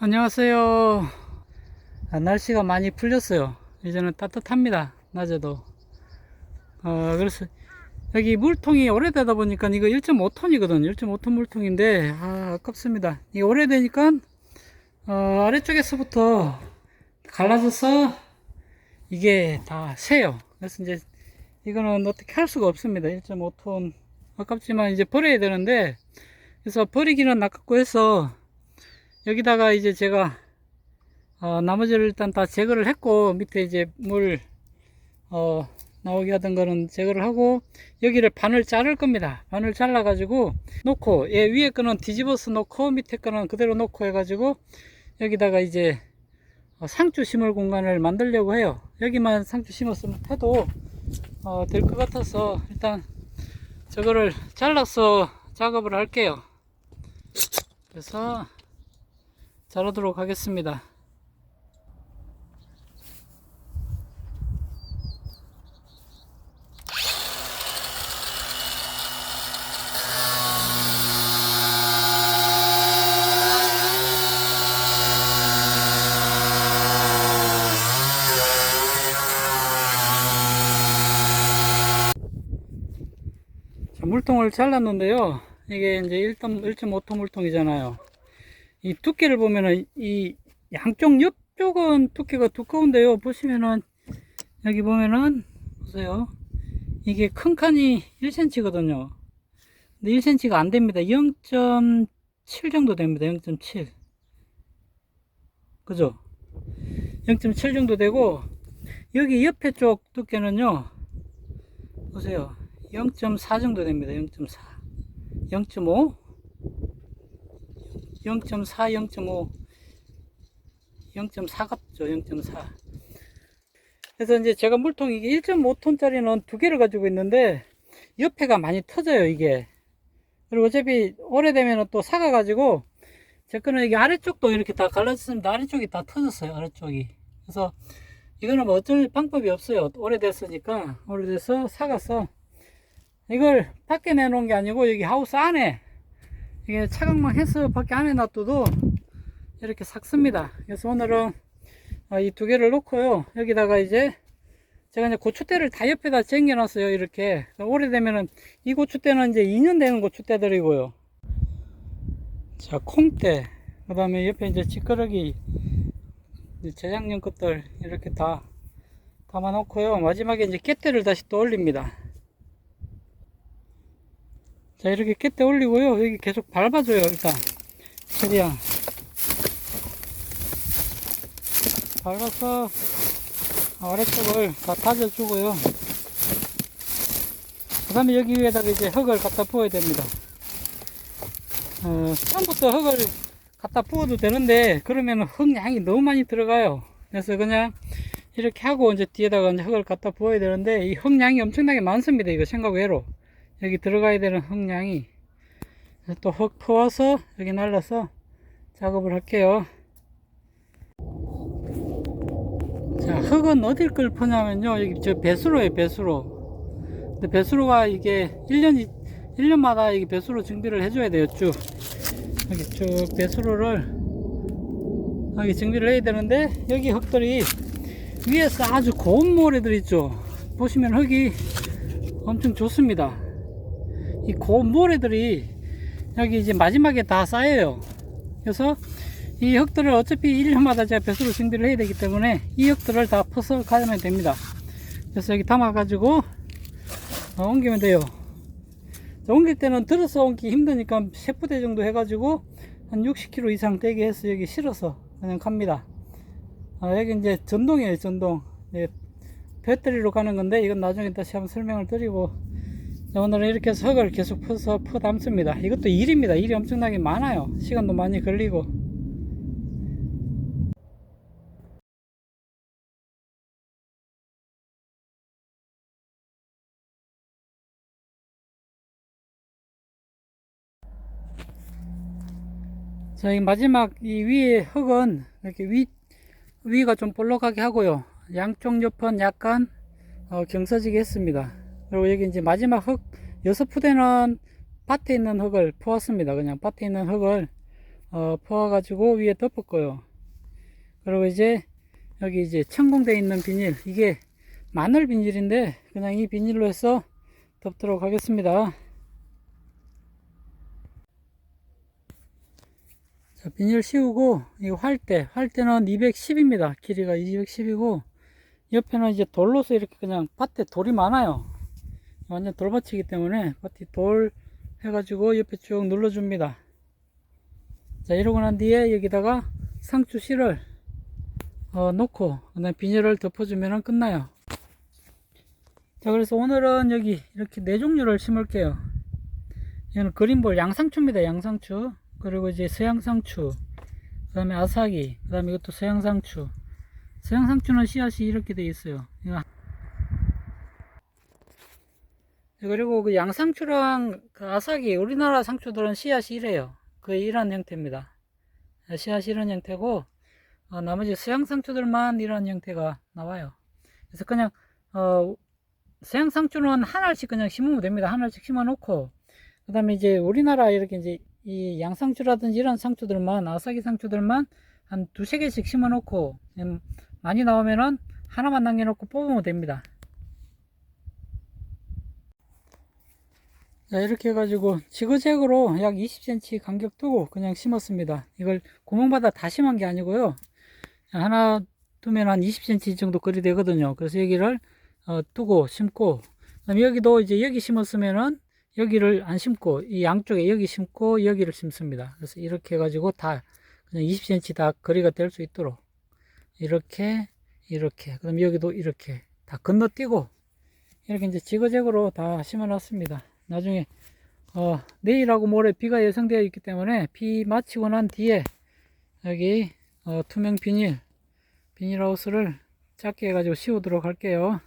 안녕하세요. 아, 날씨가 많이 풀렸어요. 이제는 따뜻합니다. 낮에도. 어, 그래서 여기 물통이 오래되다 보니까 이거 1.5톤이거든요. 1.5톤 물통인데, 아, 아깝습니다. 이게 오래되니까, 어, 아래쪽에서부터 갈라져서 이게 다 새요. 그래서 이제 이거는 어떻게 할 수가 없습니다. 1.5톤. 아깝지만 이제 버려야 되는데, 그래서 버리기는 아깝고 해서 여기다가 이제 제가 어, 나머지를 일단 다 제거를 했고 밑에 이제 물 어, 나오게 하던 거는 제거를 하고 여기를 반을 자를 겁니다. 반을 잘라 가지고 놓고 얘 위에 거는 뒤집어서 놓고 밑에 거는 그대로 놓고 해 가지고 여기다가 이제 어, 상추 심을 공간을 만들려고 해요. 여기만 상추 심었으면 해도 어, 될 것 같아서 일단 저거를 잘라서 작업을 할게요. 그래서 자르도록 하겠습니다. 자, 물통을 잘랐는데요. 이게 이제 1.5톤 물통이잖아요. 이 두께를 보면은 이 양쪽 옆쪽은 두께가 두꺼운데요. 보시면은 여기 보면은 보세요. 이게 큰 칸이 1cm거든요. 근데 1cm가 안 됩니다. 0.7 정도 됩니다. 0.7. 그죠? 0.7 정도 되고 여기 옆에 쪽 두께는요. 보세요. 0.4 정도 됩니다. 0.4. 0.5 0.4, 0.5, 0.4 같죠, 0.4. 그래서 이제 제가 물통 이게 1.5톤짜리는 두 개를 가지고 있는데, 옆에가 많이 터져요, 이게. 그리고 어차피 오래되면 또 사가가지고, 제 거는 여기 아래쪽도 이렇게 다 갈라졌습니다. 아래쪽이 다 터졌어요, 아래쪽이. 그래서 이거는 뭐 어쩔 방법이 없어요. 오래됐으니까, 오래돼서 사가서, 이걸 밖에 내놓은 게 아니고, 여기 하우스 안에, 이게 차광망 해서 밖에 안에 놔둬도 이렇게 삭습니다. 그래서 오늘은 어, 이두 개를 놓고요. 여기다가 이제 제가 이제 고추대를 다 옆에다 쟁여놨어요. 이렇게 오래되면은 이 고추대는 이제 2년 되는 고추대들이고요. 자 콩대 그 다음에 옆에 이제 찌끄러기 재작년 것들 이렇게 다 담아 놓고요. 마지막에 이제 깻대를 다시 또 올립니다. 자 이렇게 깻대 올리고요. 여기 계속 밟아줘요 일단. 최대한 밟아서 아래쪽을 다 다져주고요. 그 다음에 여기 위에다가 이제 흙을 갖다 부어야 됩니다. 어, 처음부터 흙을 갖다 부어도 되는데 그러면 흙 양이 너무 많이 들어가요. 그래서 그냥 이렇게 하고 이제 뒤에다가 이제 흙을 갖다 부어야 되는데 이 흙 양이 엄청나게 많습니다 이거 생각 외로 여기 들어가야 되는 흙량이 또 흙 퍼와서 여기 날라서 작업을 할게요. 자 흙은 어딜 걸 퍼냐면요. 여기 저 배수로에 배수로. 근데 배수로가 이게 1년 1년마다 이게 배수로 정비를 해줘야 돼요 쭉. 여기 쭉 배수로를 여기 정비를 해야 되는데 여기 흙들이 위에서 아주 고운 모래들 있죠. 보시면 흙이 엄청 좋습니다 이 고운 모래들이 여기 이제 마지막에 다 쌓여요. 그래서 이 흙들을 어차피 1년마다 제가 배수로 정비를 해야 되기 때문에 이 흙들을 다 퍼서 가면 됩니다. 그래서 여기 담아가지고 어, 옮기면 돼요. 자, 옮길 때는 들어서 옮기 힘드니까 3부대 정도 해가지고 한 60kg 이상 되게 해서 여기 실어서 그냥 갑니다. 아, 여기 이제 전동이에요, 전동. 예, 배터리로 가는 건데 이건 나중에 다시 한번 설명을 드리고 자, 오늘은 이렇게 흙을 계속 퍼서 퍼 담습니다. 이것도 일입니다. 일이 엄청나게 많아요. 시간도 많이 걸리고. 자, 이 마지막 이 위에 흙은 이렇게 위, 위가 좀 볼록하게 하고요. 양쪽 옆은 약간 어, 경사지게 했습니다. 그리고 여기 이제 마지막 흙 여섯 푸대는 밭에 있는 흙을 퍼왔습니다. 그냥 밭에 있는 흙을 어, 퍼와가지고 위에 거예요. 그리고 이제 여기 이제 천공되어 있는 비닐 이게 마늘 비닐인데 그냥 이 비닐로 해서 덮도록 하겠습니다. 자, 비닐 씌우고 이 활대 활대는 210입니다. 길이가 210이고 옆에는 이제 돌로서 이렇게 그냥 밭에 돌이 많아요. 완전 돌밭이기 때문에 밭에 돌 해가지고 옆에 쭉 눌러줍니다. 자 이러고 난 뒤에 여기다가 상추 씨를 어, 놓고 그다음 비닐을 덮어주면 끝나요. 자 그래서 오늘은 여기 이렇게 네 종류를 심을게요. 이거는 그린볼 양상추입니다. 양상추 그리고 이제 서양상추 그 다음에 아사기 그 다음에 이것도 서양상추 서양상추는 씨앗이 이렇게 되어 있어요. 이거 그리고 그 양상추랑 그 아사기 우리나라 상추들은 씨앗이 이래요. 거의 이런 형태입니다. 씨앗이 이런 형태고 어, 나머지 서양 상추들만 이런 형태가 나와요. 그래서 그냥 어, 서양 상추는 하나씩 그냥 심으면 됩니다. 하나씩 심어 놓고 그 다음에 이제 우리나라 이렇게 이제 이 양상추라든지 이런 상추들만 아사기 상추들만 한 두세 개씩 심어 놓고 음, 많이 나오면은 하나만 남겨놓고 뽑으면 됩니다. 자, 이렇게 해가지고 지그재그로 약 20cm 간격 두고 그냥 심었습니다. 이걸 구멍마다 다 심은 게 아니고요. 하나 두면 한 20cm 정도 거리 되거든요. 그래서 여기를 어, 두고 심고 그다음에 여기도 이제 여기 심었으면은 여기를 안 심고 이 양쪽에 여기 심고 여기를 심습니다. 그래서 이렇게 해가지고 다 그냥 20cm 다 거리가 될 수 있도록 이렇게 이렇게 그다음 여기도 이렇게 다 건너뛰고 이렇게 이제 지그재그로 다 심어 놨습니다. 나중에 어, 내일하고 모레 비가 예상되어 있기 때문에 비 마치고 난 뒤에 여기 어, 투명 비닐 비닐하우스를 작게 해가지고 씌우도록 할게요.